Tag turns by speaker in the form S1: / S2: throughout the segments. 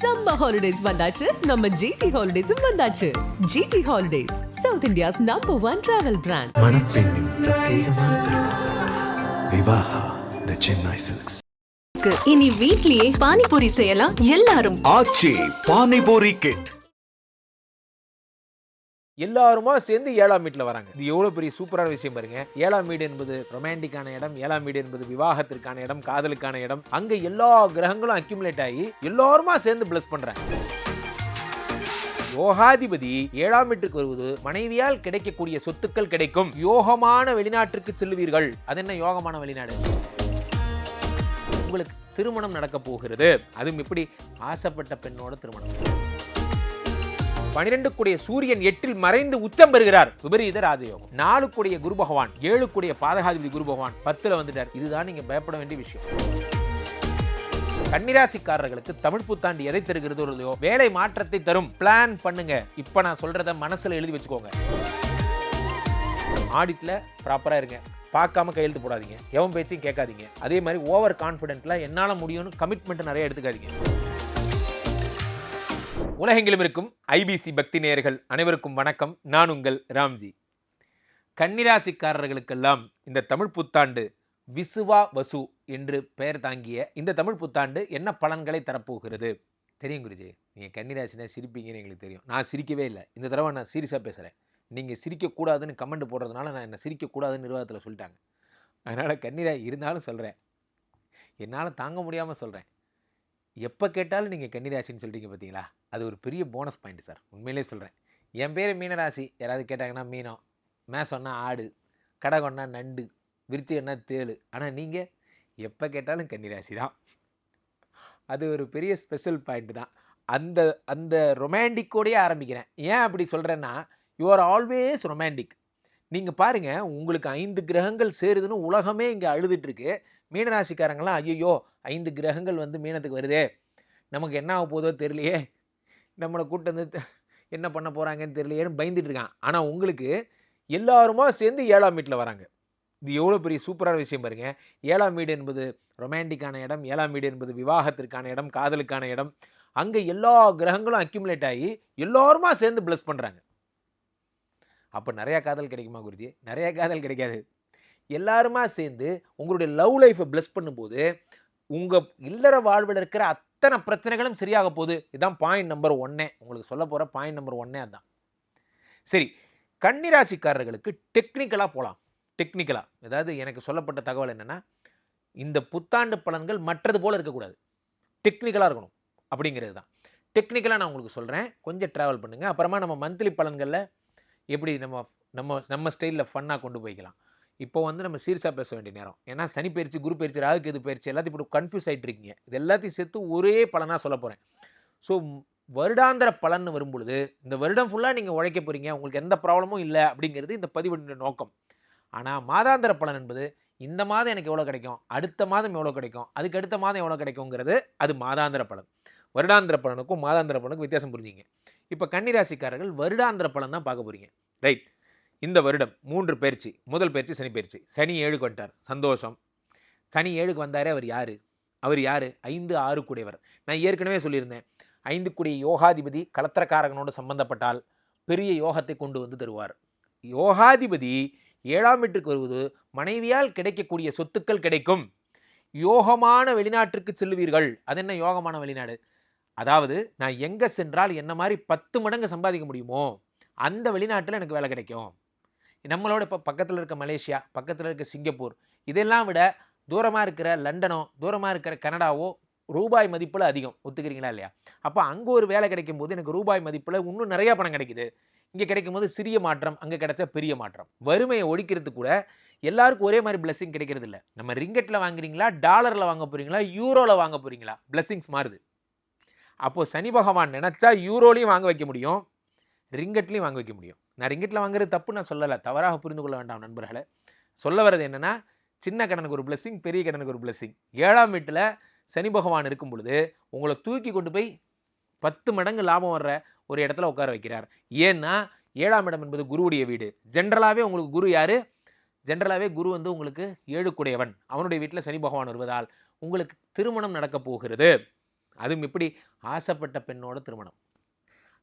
S1: Summer holidays வந்தாச்சு. நம்ம GT ஹாலிடேஸும் வந்தாச்சு. GT holidays South India's number one travel brand
S2: மணப்பெண்ணின் பிரத்யேகமான விவாஹா த சென்னை சில்க்ஸ்
S3: இனி வீட்லயே பானிபூரி செய்யலாம் எல்லாரும்.
S2: ஆச்சி பானிபூரி கிட்
S4: எல்லாருமா சேர்ந்து ஏழாம் வீட்டில் வராங்க. இது எவ்வளோ பெரிய சூப்பரான விஷயம் பாருங்க. ஏழாம் வீடு என்பது ரொமான்டிக்கான இடம் ஏழாம் வீடு என்பது விவாகத்திற்கான இடம் காதலுக்கான இடம். அங்க எல்லா கிரகங்களும் அக்யூமுலேட் ஆகி எல்லாருமா சேர்ந்து பிளஸ் பண்றாங்க. யோகாதிபதி ஏழாம் வீட்டுக்கு வருவது மனைவியால் கிடைக்கக்கூடிய சொத்துக்கள் கிடைக்கும். யோகமான வெளிநாட்டிற்கு செல்லுவீர்கள். அது என்ன யோகமான வெளிநாடு? உங்களுக்கு திருமணம் நடக்க போகிறது. அதுவும் எப்படி? ஆசைப்பட்ட பெண்ணோட திருமணம். பனிரெண்டு கூடிய சூரியன் எட்டில் மறைந்து உச்சம் பெறுகிறார். விபரீத ராஜயோகம். நாலு கூடிய குரு பகவான் ஏழு கூடிய பாதகாதிபதி குரு பகவான் பத்துல வந்துட்டார். இதுதான் நீங்க பயப்பட வேண்டிய விஷயம். கன்னிராசிக்காரர்களுக்கு தமிழ் புத்தாண்டு எதை தருகிறது இல்லையோ வேலை மாற்றத்தை தரும். பிளான் பண்ணுங்க. இப்ப நான் சொல்றத மனசுல எழுதி வச்சுக்கோங்க. ஆடிட்ல ப்ராப்பரா இருங்க. பார்க்காம கையெழுத்து போடாதீங்க. எவன் பேச்சையும் கேட்காதீங்க. அதே மாதிரி ஓவர் கான்ஃபிடென்ட்ல என்னால முடியும்னு கமிட்மெண்ட் நிறைய எடுத்துக்காதீங்க. உலகெங்கிலும் இருக்கும் ஐபிசி பக்தி நேயர்கள் அனைவருக்கும் வணக்கம். நான் உங்கள் ராம்ஜி. கன்னிராசிக்காரர்களுக்கெல்லாம் இந்த தமிழ் புத்தாண்டு விசுவா வசு என்று பெயர் தாங்கிய இந்த தமிழ் புத்தாண்டு என்ன பலன்களை தரப்போகிறது? தெரியும் குருஜி. நீங்கள் கன்னிராசினா சிரிப்பீங்கன்னு எங்களுக்கு தெரியும். நான் சிரிக்கவே இல்லை. இந்த தடவை நான் சீரியஸாக பேசுகிறேன் நீங்கள் சிரிக்கக்கூடாதுன்னு கமெண்ட் போடுறதுனால நான் என்ன சிரிக்கக்கூடாதுன்னு நிர்வாகத்தில் சொல்லிட்டாங்க. அதனால் கன்னிரா இருந்தாலும் சொல்கிறேன் என்னால் தாங்க முடியாமல் சொல்கிறேன் எப்போ கேட்டாலும் நீங்கள் கன்னிராசின்னு சொல்கிறீங்க பார்த்தீங்களா அது ஒரு பெரிய போனஸ் பாயிண்ட் சார் உண்மையிலே சொல்கிறேன் என் பேர் மீனராசி. யாராவது கேட்டாங்கன்னா மீனம். சொன்னால் ஆடு. கடகம்னா நண்டு. விருச்சிகம்னா தேளு. ஆனால் நீங்கள் எப்போ கேட்டாலும் கன்னிராசி தான். அது ஒரு பெரிய ஸ்பெஷல் பாயிண்ட் தான். அந்த அந்த ரொமான்டிக்கோடையே ஆரம்பிக்கிறேன். ஏன் அப்படி சொல்கிறேன்னா யூ ஆர் ஆல்வேஸ் ரொமான்டிக் நீங்கள் பாருங்கள் உங்களுக்கு ஐந்து கிரகங்கள் சேருதுன்னு உலகமே இங்கே அழுதுட்டுருக்கு மீனராசிக்காரங்களாம் ஐயோ ஐந்து கிரகங்கள் வந்து மீனத்துக்கு வருதே. நமக்கு என்ன ஆக போதோ தெரியலையே. நம்மளை கூட்டு வந்து என்ன பண்ண போகிறாங்கன்னு தெரியலையேன்னு பயந்துட்டு இருக்கான். ஆனால் உங்களுக்கு எல்லாருமா சேர்ந்து ஏழாம் வீட்டில் வராங்க. இது எவ்வளோ பெரிய சூப்பரான விஷயம் பாருங்கள் ஏழாம் வீடு என்பது ரொமான்டிக்கான இடம் ஏழாம் வீடு என்பது விவாகத்திற்கான இடம் காதலுக்கான இடம். அங்கே எல்லா கிரகங்களும் அக்யூமுலேட் ஆகி எல்லோருமா சேர்ந்து ப்ளஸ் பண்ணுறாங்க அப்போ நிறையா காதல் கிடைக்குமா குருஜி? நிறையா காதல் கிடைக்காது. எல்லாருமா சேர்ந்து உங்களுடைய லவ் லைஃப்பை பிளஸ் பண்ணும்போது உங்கள் இல்லற வாழ்வில் இருக்கிற அத்தனை பிரச்சனைகளும் சரியாக போகுது. இதுதான் பாயிண்ட் நம்பர் ஒன்னே உங்களுக்கு சொல்ல போகிற பாயிண்ட் நம்பர் ஒன்னே அதுதான் சரி கன்னிராசிக்காரர்களுக்கு டெக்னிக்கலாக போகலாம் டெக்னிக்கலாக அதாவது எனக்கு சொல்லப்பட்ட தகவல் என்னென்னா இந்த புத்தாண்டு பலன்கள் மற்றது போல் இருக்கக்கூடாது. டெக்னிக்கலாக இருக்கணும். அப்படிங்கிறது தான். டெக்னிக்கலாக நான் உங்களுக்கு சொல்கிறேன் கொஞ்சம் ட்ராவல் பண்ணுங்கள் அப்புறமா நம்ம மந்த்லி பலன்களில் எப்படி நம்ம நம்ம நம்ம ஸ்டைலில் ஃபன்னாக கொண்டு போய்க்கலாம். இப்போ வந்து நம்ம சீரியஸாக பேச வேண்டிய நேரம். ஏன்னா சனி பயிற்சி குரு பயிற்சி ராகுக்கு கேது பயிற்சி எல்லாத்தையும் இப்படி கன்ஃபியூஸ் ஆகிட்டு இருக்கீங்க. இது எல்லாத்தையும் சேர்த்து ஒரே பலனாக சொல்ல போகிறேன் ஸோ வருடாந்திர பலன் வரும்பொழுது இந்த வருடம் ஃபுல்லாக நீங்கள் உழைக்க போகிறீங்க உங்களுக்கு எந்த ப்ராப்ளமும் இல்லை அப்படிங்கிறது இந்த பதிவுடைய நோக்கம். ஆனால் மாதாந்திர பலன் என்பது இந்த மாதம் எனக்கு எவ்வளோ கிடைக்கும்? அடுத்த மாதம் எவ்வளோ கிடைக்கும்? அதுக்கு அடுத்த மாதம் எவ்வளோ கிடைக்குங்கிறது அது மாதாந்திர பலன். வருடாந்திர பலனுக்கும் மாதாந்திர பலனுக்கும் வித்தியாசம் புரிஞ்சுங்க. இப்போ கன்னிராசிக்காரர்கள் வருடாந்திர பலன் தான் பார்க்க போகிறீங்க ரைட் இந்த வருடம் மூன்று பயிற்சி. முதல் பயிற்சி சனி பயிற்சி. சனி ஏழுக்கு வந்துட்டார். சந்தோஷம். சனி ஏழுக்கு வந்தாரே அவர் யார்? அவர் யார்? ஐந்து ஆறு கூடியவர். நான் ஏற்கனவே சொல்லியிருந்தேன். ஐந்து கூடிய யோகாதிபதி கலத்திரக்காரகனோடு சம்பந்தப்பட்டால் பெரிய யோகத்தை கொண்டு வந்து தருவார். யோகாதிபதி ஏழாம் வீட்டுக்கு வருவது மனைவியால் கிடைக்கக்கூடிய சொத்துக்கள் கிடைக்கும். யோகமான வெளிநாட்டிற்கு செல்லுவீர்கள். அது என்ன யோகமான வெளிநாடு? அதாவது நான் எங்கே சென்றால் என்ன மாதிரி பத்து மடங்கு சம்பாதிக்க முடியுமோ அந்த வெளிநாட்டில் எனக்கு வேலை கிடைக்கும். நம்மளோட இப்போ பக்கத்தில் இருக்க மலேசியா பக்கத்தில் இருக்க சிங்கப்பூர் இதெல்லாம் விட தூரமாக இருக்கிற லண்டனோ தூரமாக இருக்கிற கனடாவோ ரூபாய் மதிப்பில் அதிகம். ஒத்துக்கிறீங்களா இல்லையா? அப்போ அங்கே ஒரு வேலை கிடைக்கும் போது எனக்கு ரூபாய் மதிப்பில் இன்னும் நிறையா பணம் கிடைக்குது. இங்கே கிடைக்கும் போது சிறிய மாற்றம் அங்கே கிடைச்சா பெரிய மாற்றம். வறுமையை ஒழிக்கிறது கூட எல்லாருக்கும் ஒரே மாதிரி blessing கிடைக்கிறது இல்லை. நம்ம ரிங்கெட்டில் வாங்குறீங்களா டாலரில் வாங்க போகிறீங்களா யூரோவில் வாங்க போகிறீங்களா blessings மாறுது. அப்போது சனி பகவான் நினச்சா யூரோலையும் வாங்க வைக்க முடியும் ரிங்கெட்லையும் வாங்க வைக்க முடியும். நான் ரிங்கெட்டில் வாங்குறது தப்பு நான் சொல்லலை. தவறாக புரிந்து கொள்ள வேண்டாம் நண்பர்களே. சொல்ல வர்றது என்னென்னா சின்ன கடனுக்கு ஒரு blessing பெரிய கடனுக்கு ஒரு blessing. ஏழாம் வீட்டில் சனி பகவான் இருக்கும் பொழுது உங்களை தூக்கி கொண்டு போய் பத்து மடங்கு லாபம் வர்ற ஒரு இடத்துல உட்கார வைக்கிறார். ஏன்னா ஏழாம் இடம் என்பது குருவுடைய வீடு. ஜென்ரலாகவே உங்களுக்கு குரு யார்? ஜென்ரலாகவே குரு வந்து உங்களுக்கு ஏழுக்குடையவன். அவனுடைய வீட்டில் சனி பகவான் வருவதால் உங்களுக்கு திருமணம் நடக்கப் போகிறது.
S1: அதுவும் இப்படி ஆசைப்பட்ட பெண்ணோட திருமணம்.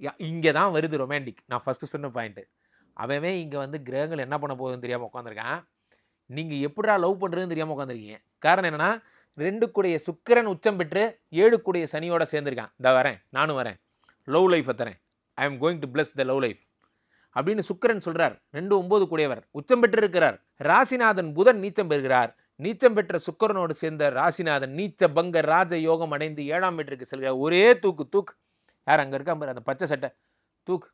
S1: இங்கே தான் வருது ரொமான்டிக் நான் ஃபஸ்ட்டு சொன்ன பாயிண்ட்டு அவன் இங்கே வந்து கிரகங்கள் என்ன பண்ண போகுதுன்னு தெரியாமல் உட்காந்துருக்கான் நீங்கள் எப்படிடா லவ் பண்ணுறதுன்னு தெரியாமல் உட்காந்துருக்கீங்க காரணம் என்னென்னா ரெண்டு கூடைய சுக்கிரன் உச்சம் பெற்று ஏழு கூடைய சனியோட சேர்ந்துருக்கான். இந்த வரேன் நானும் வரேன். லவ் லைஃப்பை தரேன். I am going to bless the love life அப்படின்னு சுக்கரன் சொல்கிறார் ரெண்டு ஒம்பது கூடியவர் உச்சம் பெற்றிருக்கிறார். ராசிநாதன் புதன் நீச்சம் பெறுகிறார். நீச்சம் பெற்ற சுக்கிரனோடு சேர்ந்த ராசிநாதன் நீச்ச பங்க ராஜ யோகம் அடைந்து ஏழாம் வீட்டிற்கு செல்கிறார். ஒரே தூக்கு தூக்கு. யார் அங்கே இருக்கா? அந்த பச்சை சட்டை. தூக்கு.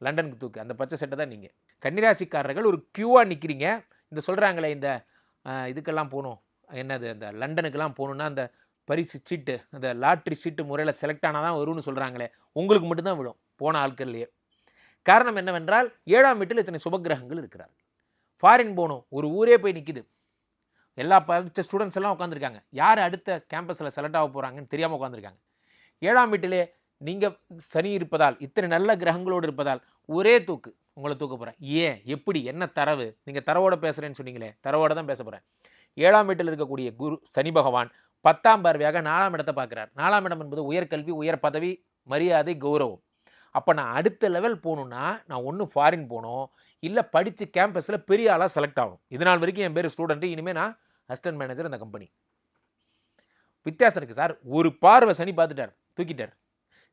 S1: லண்டனுக்கு தூக்கு. அந்த பச்சை சட்டை தான் நீங்கள் கன்னிராசிக்காரர்கள் ஒரு க்யூவாக நிற்கிறீங்க இந்த சொல்கிறாங்களே இந்த இதுக்கெல்லாம் போகணும். என்னது அந்த லண்டனுக்கெல்லாம் போகணுன்னா அந்த பரிசு சீட்டு அந்த லாட்ரி சீட்டு முறையில் செலக்ட் ஆனால் தான் வரும்னு சொல்கிறாங்களே உங்களுக்கு மட்டும்தான் விழும். போன ஆட்கள்லையே. காரணம் என்னவென்றால் ஏழாம் வீட்டில் இத்தனை சுபக்கிரகங்கள் இருக்கிறார் ஃபாரின் போகணும். ஒரு ஊரே போய் நிற்கிது எல்லா படித்த ஸ்டூடெண்ட்ஸ் எல்லாம் உட்காந்துருக்காங்க யார் அடுத்த கேம்பஸில் செலக்ட் ஆக போகிறாங்கன்னு தெரியாமல் உட்காந்துருக்காங்க ஏழாம் வீட்டிலே நீங்கள் சனி இருப்பதால் இத்தனை நல்ல கிரகங்களோடு இருப்பதால் ஒரே தூக்கு உங்களை தூக்க போகிறேன் ஏன்? எப்படி? என்ன தரவு? நீங்கள் தரவோட பேசுகிறேன்னு சொன்னீங்களே தரவோட தான் பேச போகிறேன் ஏழாம் வீட்டில் இருக்கக்கூடிய குரு சனி பகவான் பத்தாம் பார்வையாக நாலாம் இடத்தை பார்க்குறார். நாலாம் இடம் என்பது உயர்கல்வி உயர் பதவி மரியாதை கௌரவம். அப்போ நான் அடுத்த லெவல் போகணுன்னா நான் ஒன்று ஃபாரின் போகணும் இல்லை படித்து கேம்பஸில் பெரிய ஆளாக செலக்ட் ஆகணும். இது நாள் வரைக்கும் என் பேர் ஸ்டூடெண்ட்டு இனிமேல் நான் அசிஸ்டன்ட் மேனேஜர் அந்த கம்பெனி வித்தியாசம் இருக்குது சார். ஒரு பார்வை சனி பார்த்துட்டார் தூக்கிட்டார்.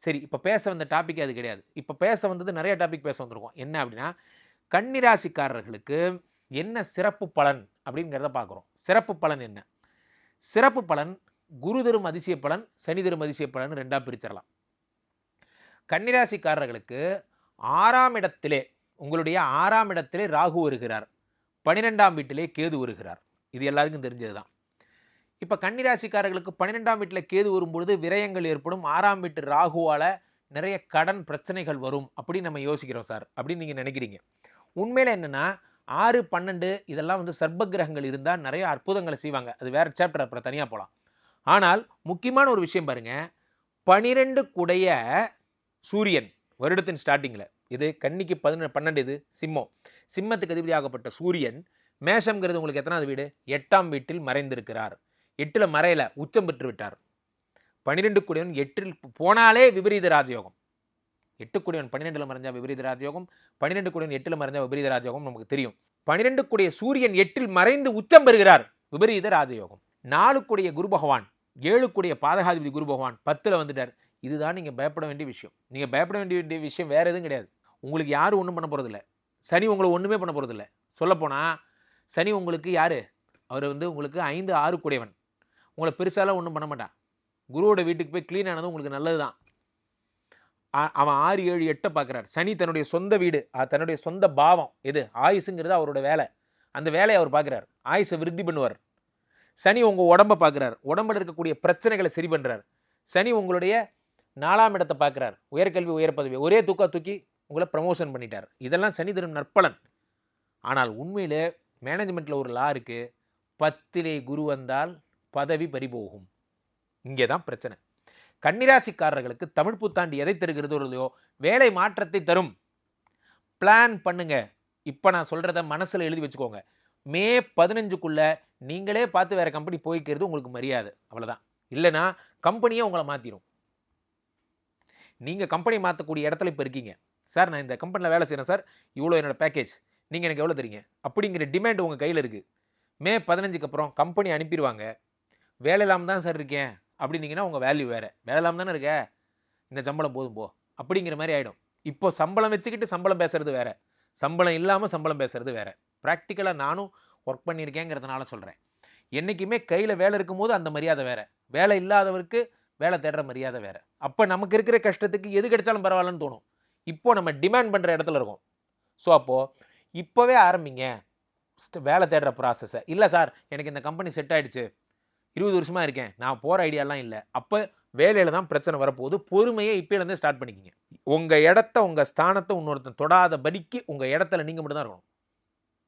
S1: சரி இப்போ பேச வந்த டாபிக் அது கிடையாது. இப்போ பேச வந்தது நிறைய டாபிக் பேச வந்திருக்கோம். என்ன அப்படின்னா கன்னிராசிக்காரர்களுக்கு என்ன சிறப்பு பலன் அப்படிங்கிறத பார்க்குறோம். சிறப்பு பலன் என்ன? சிறப்பு பலன் குரு தரும் அதிசய பலன் சனி தரும் அதிசய பலன் ரெண்டாக பிரிச்சிடலாம். கன்னிராசிக்காரர்களுக்கு ஆறாம் இடத்திலே உங்களுடைய ஆறாம் இடத்திலே ராகு வருகிறார். பன்னிரெண்டாம் வீட்டிலே கேது வருகிறார். இது எல்லாருக்கும் தெரிஞ்சது தான் இப்போ கன்னிராசிக்காரர்களுக்கு பன்னிரெண்டாம் வீட்டில் கேது வரும்பொழுது விரயங்கள் ஏற்படும். ஆறாம் வீட்டு ராகுவால் நிறைய கடன் பிரச்சனைகள் வரும் அப்படின்னு நம்ம யோசிக்கிறோம் சார். அப்படின்னு நீங்கள் நினைக்கிறீங்க. உண்மையில் என்னென்னா ஆறு பன்னெண்டு இதெல்லாம் வந்து சர்ப்ப கிரகங்கள் இருந்தால் நிறைய அற்புதங்களை செய்வாங்க. அது வேறு சாப்டர் அப்புறம் தனியாக போகலாம் ஆனால் முக்கியமான ஒரு விஷயம் பாருங்கள் பனிரெண்டு குடைய சூரியன் வருடத்தின் ஸ்டார்டிங்கில் இது கன்னிக்கு பதினெண்டு பன்னெண்டு இது சிம்மம். சிம்மத்துக்கு அதிபதியாகப்பட்ட சூரியன் மேஷம்ங்கிறது உங்களுக்கு எத்தனாவது வீடு? எட்டாம் வீட்டில் மறைந்திருக்கிறார். எட்டில் மறையல உச்சம் பெற்று விட்டார். பன்னிரெண்டு குடியவன் எட்டில் போனாலே விபரீத ராஜயோகம். எட்டு குடியவன் பன்னிரெண்டில் மறைஞ்சா விபரீத ராஜயோகம் பன்னிரெண்டு குடியவன் எட்டில் மறைஞ்சா விபரீத ராஜயோகம் நமக்கு தெரியும். பன்னிரெண்டு குடைய சூரியன் எட்டில் மறைந்து உச்சம் பெறுகிறார் விபரீத ராஜயோகம். நாலு குடைய குரு பகவான் ஏழு குடைய பாதகாதிபதி குரு பகவான் பத்தில் வந்துட்டார். இதுதான் நீங்கள் பயப்பட வேண்டிய விஷயம். நீங்கள் பயப்பட வேண்டிய வேண்டிய விஷயம் வேறு எதுவும் கிடையாது. உங்களுக்கு யாரும் ஒன்றும் பண்ண போகிறதில்ல சனி உங்களை ஒன்றுமே பண்ண போகிறதில்ல சொல்லப்போனால் சனி உங்களுக்கு யார்? அவர் வந்து உங்களுக்கு ஐந்து ஆறு கூடையவன். உங்களை பெருசாலாம் ஒன்றும் பண்ண மாட்டான். குருவோட வீட்டுக்கு போய் க்ளீன் ஆனது உங்களுக்கு நல்லது தான் அவன் ஆறு ஏழு எட்டை பார்க்குறாரு. சனி தன்னுடைய சொந்த வீடு தன்னுடைய சொந்த பாவம். எது? ஆயுசுங்கிறது அவரோட வேலை. அந்த வேலையை அவர் பார்க்குறாரு. ஆயுசை விருத்தி பண்ணுவார். சனி உங்கள் உடம்பை பார்க்குறார். உடம்பில் இருக்கக்கூடிய பிரச்சனைகளை சரி பண்ணுறார் சனி உங்களுடைய நாலாம் இடத்தை பார்க்குறார். உயர்கல்வி உயர் பதவி ஒரே தூக்கா தூக்கி உங்களை ப்ரமோஷன் பண்ணிட்டார். இதெல்லாம் சனி தரும் நற்பலன். ஆனால் உண்மையிலே மேனேஜ்மெண்ட்டில் ஒரு லா இருக்குது பத்திலே குரு வந்தால் பதவி பறிபோகும். இங்கே தான் பிரச்சனை. கன்னிராசிக்காரர்களுக்கு தமிழ் புத்தாண்டு எதை தருகிறது இல்லையோ வேலை மாற்றத்தை தரும். பிளான் பண்ணுங்க. இப்போ நான் சொல்கிறத மனசில் எழுதி வச்சுக்கோங்க. மே பதினஞ்சுக்குள்ளே நீங்களே பார்த்து வேறு கம்பெனி போய்க்கிறது உங்களுக்கு மரியாதை. அவ்வளோதான் இல்லைன்னா கம்பெனியே உங்களை மாற்றிடும் நீங்கள் கம்பெனி மாற்றக்கூடிய இடத்துல இப்போ இருக்கீங்க. சார் நான் இந்த கம்பெனியில் வேலை செய்கிறேன் சார். இவ்வளோ என்னோடய பேக்கேஜ் நீங்கள் எனக்கு எவ்வளோ தரீங்க? அப்படிங்கிற டிமாண்ட் உங்கள் கையில் இருக்குது மே பதினஞ்சுக்கு அப்புறம் கம்பெனி அனுப்பிடுவாங்க. வேலை இல்லாமல் தான் சார் இருக்கேன். அப்படின்னீங்கன்னா உங்கள் வேல்யூ வேறு. வேலை இல்லாமல் தானே இருக்க? இந்த சம்பளம் போதும் போ. அப்படிங்கிற மாதிரி ஆகிடும் இப்போ சம்பளம் வச்சுக்கிட்டு சம்பளம் பேசுகிறது வேறு. சம்பளம் இல்லாமல் சம்பளம் பேசுகிறது வேறு. ப்ராக்டிக்கலாக நானும் ஒர்க் பண்ணியிருக்கேங்கிறதுனால சொல்கிறேன் என்றைக்குமே கையில் வேலை இருக்கும்போது அந்த மரியாதை வேறு. வேலை இல்லாதவருக்கு வேலை தேடுற மரியாதை வேறு. அப்போ நமக்கு இருக்கிற கஷ்டத்துக்கு எது கிடைச்சாலும் பரவாயில்லன்னு தோணும். இப்போது நம்ம டிமாண்ட் பண்ணுற இடத்துல இருக்கோம். ஸோ அப்போது இப்போவே ஆரம்பிங்க. வேலை தேடுற ப்ராசஸை இல்லை சார் எனக்கு இந்த கம்பெனி செட் ஆகிடுச்சு இருபது வருஷமாக இருக்கேன். நான் போகிற ஐடியாலாம் இல்லை. அப்போ வேலையில் தான் பிரச்சனை வரப்போகுது. பொறுமையை இப்போலேருந்தே ஸ்டார்ட் பண்ணிக்கிங்க. உங்கள் இடத்த உங்கள் ஸ்தானத்தை இன்னொருத்தன் தொடாத படிக்கு உங்கள் இடத்துல நீங்கள் மட்டும் தான் இருக்கணும்.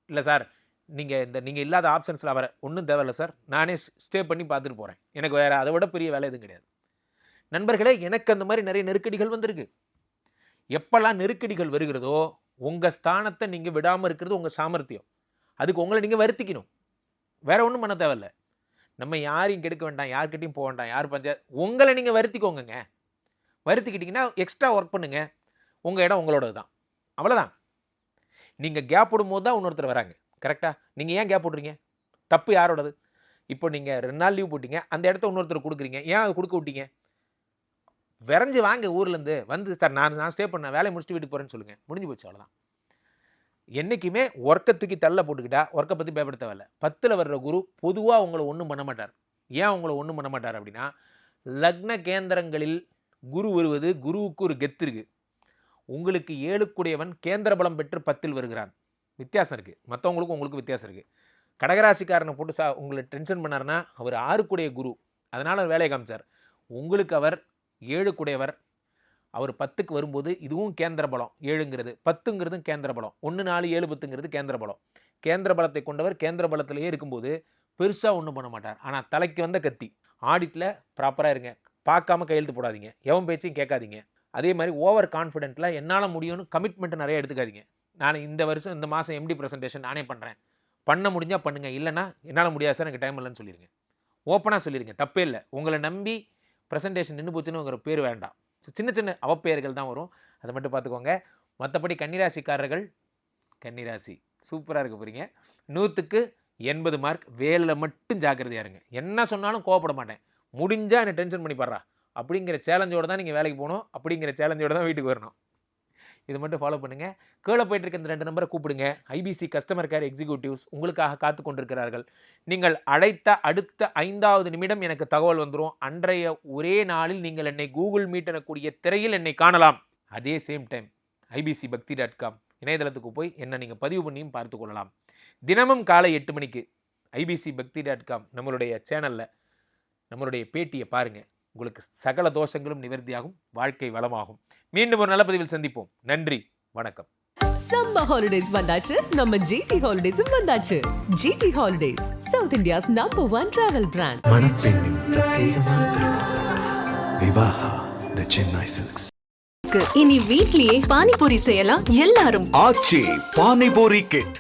S1: இல்லை சார் நீங்கள் இந்த நீங்கள் இல்லாத ஆப்ஷன்ஸில் வர ஒன்றும் தேவையில்ல சார் நானே ஸ்டே பண்ணி பார்த்துட்டு போகிறேன் எனக்கு வேறு அதை விட பெரிய வேலை எதுவும் கிடையாது. நண்பர்களே எனக்கு அந்த மாதிரி நிறைய நெருக்கடிகள் வந்திருக்கு. எப்போல்லாம் நெருக்கடிகள் வருகிறதோ உங்கள் ஸ்தானத்தை நீங்கள் விடாமல் இருக்கிறது உங்கள் சாமர்த்தியம். அதுக்கு உங்களை நீங்கள் வருத்திக்கணும். வேற ஒன்றும் பண்ண தேவையில்லை. நம்ம யாரையும் கெடுக்க வேண்டாம் யார்கிட்டையும் போக வேண்டாம் யார் பஞ்சாயத்து உங்களை நீங்கள் வருத்திக்கோங்க வருத்திக்கிட்டிங்கன்னா எக்ஸ்ட்ரா ஒர்க் பண்ணுங்க. உங்கள் இடம் உங்களோடது தான் அவ்வளோதான் நீங்கள் கேப் விடும்போது தான் இன்னொருத்தர் வராங்க. கரெக்டாக நீங்கள் ஏன் கேப் விட்றீங்க தப்பு யாரோடது? இப்போ நீங்கள் ரெண்டு நாள் லீவ் போட்டீங்க அந்த இடத்த இன்னொருத்தர் கொடுக்குறீங்க. ஏன் அது கொடுக்க விட்டீங்க? விரைஞ்சு வாங்க ஊர்லேருந்து வந்து சார் நான் நான் ஸ்டே பண்ணேன் வேலையை முடிச்சுட்டு வீட்டுக்கு போகிறேன்னு சொல்லுங்கள் முடிஞ்சு போச்சு அவ்வளோதான் என்றைக்குமே ஒர்க்கை தூக்கி தள்ள போட்டுக்கிட்டா ஒர்க்கை பற்றி பயப்பட தேவையில்ல. பத்தில் வர்ற குரு பொதுவாக உங்களை ஒன்றும் பண்ண மாட்டார். ஏன் உங்களை ஒன்றும் பண்ண மாட்டார் அப்படின்னா லக்ன கேந்திரங்களில் குரு வருவது குருவுக்கு ஒரு கெத்து இருக்குது உங்களுக்கு ஏழுக்குடையவன் கேந்திர பலம் பெற்று பத்தில் வருகிறான். வித்தியாசம் இருக்குது மற்றவங்களுக்கும் உங்களுக்கு வித்தியாசம் இருக்குது கடகராசிக்காரனை போட்டு சா உங்களை டென்ஷன் பண்ணாருன்னா அவர் ஆறுக்குடைய குரு. அதனால் வேலையை காமிச்சார். உங்களுக்கு அவர் ஏழுக்குடையவர். அவர் பத்துக்கு வரும்போது இதுவும் கேந்திர பலம் ஏழுங்கிறது. பத்துங்கிறதும் கேந்திர பலம் ஒன்று நாலு ஏழு பத்துங்கிறது கேந்திர பலம் கேந்திர பலத்தை கொண்டவர் கேந்திர பலத்திலேயே இருக்கும்போது பெருசாக ஒன்றும் பண்ண மாட்டார். ஆனால் தலைக்கு வந்த கத்தி. ஆடிட்டில் ப்ராப்பராக இருங்க. பார்க்காம கையெழுத்து போடாதீங்க. எவன் பேச்சையும் கேட்காதீங்க. அதே மாதிரி ஓவர் கான்ஃபிடென்ட்டில் என்னால் முடியும்னு கமிட்மெண்ட் நிறைய எடுத்துக்காதீங்க. நான் இந்த வருஷம் இந்த மாதம் எம்டி ப்ரெசன்டேஷன் நானே பண்ணுறேன் பண்ண முடிஞ்சால் பண்ணுங்கள் இல்லைன்னா என்னால் முடியாது சார் எனக்கு டைம் இல்லைன்னு சொல்லிடுங்க ஓப்பனாக சொல்லிடுங்க தப்பே இல்லை. உங்களை நம்பி ப்ரெசன்டேஷன் நின்று போச்சுன்னு உங்கள் பேர் வேண்டாம். சின்ன சின்ன அவப்பெயர்கள் தான் வரும். அதை மட்டும் பார்த்துக்கோங்க. மற்றபடி கன்னிராசிக்காரர்கள் கன்னிராசி. சூப்பராக இருக்க போகிறீங்க நூற்றுக்கு எண்பது மார்க் வேலில் மட்டும் ஜாக்கிரதையாக இருங்க. என்ன சொன்னாலும் கோவப்பட மாட்டேன். முடிஞ்சால் என்னை டென்ஷன் பண்ணி பாடுறா அப்படிங்கிற சேலஞ்சோடு தான் நீங்கள் வேலைக்கு போகணும். அப்படிங்கிற சேலஞ்சோட தான் வீட்டுக்கு வரணும். இது மட்டும் ஃபாலோ பண்ணுங்கள் கீழே போயிட்டு இருக்க இந்த ரெண்டு நம்பரை கூப்பிடுங்க. ஐபிசி கஸ்டமர் கேர் எக்ஸிக்யூட்டிவ்ஸ் உங்களுக்காக காத்து கொண்டிருக்கிறார்கள். நீங்கள் அழைத்த அடுத்த ஐந்தாவது நிமிடம் எனக்கு தகவல் வந்துடும் அன்றைய ஒரே நாளில் நீங்கள் என்னை கூகுள் மீட் எனக்கூடிய திரையில் என்னை காணலாம். அதே same time IBC Bhakti dot com இணையதளத்துக்கு போய் என்னை நீங்கள் பதிவு பண்ணியும் பார்த்து கொள்ளலாம். தினமும் காலை எட்டு மணிக்கு ஐபிசி பக்தி டாட் காம் நம்மளுடைய சேனலில் நம்மளுடைய பேட்டியை பாருங்கள் உங்களுக்கு சகல தோஷங்களும் நிவர்த்தியாகும் வாழ்க்கை வளமாகும். மீண்டும் ஒரு நல்ல பதிவில் சந்திப்போம். நன்றி வணக்கம்.
S5: சம்மர் ஹாலிடேஸ் வந்தாச்சு. நம்ம ஜிடி ஹாலிடேஸும் வந்தாச்சு. GT holidays South India's number one travel brand
S2: மணப்பெண்ணின் பிரத்யேகமான விவாஹா த சென்னை சில்க்ஸ்
S3: இனி வீட்லயே பானிபூரி செய்யலாம். எல்லாரும்
S2: ஆச்சி பானிபூரி கிட்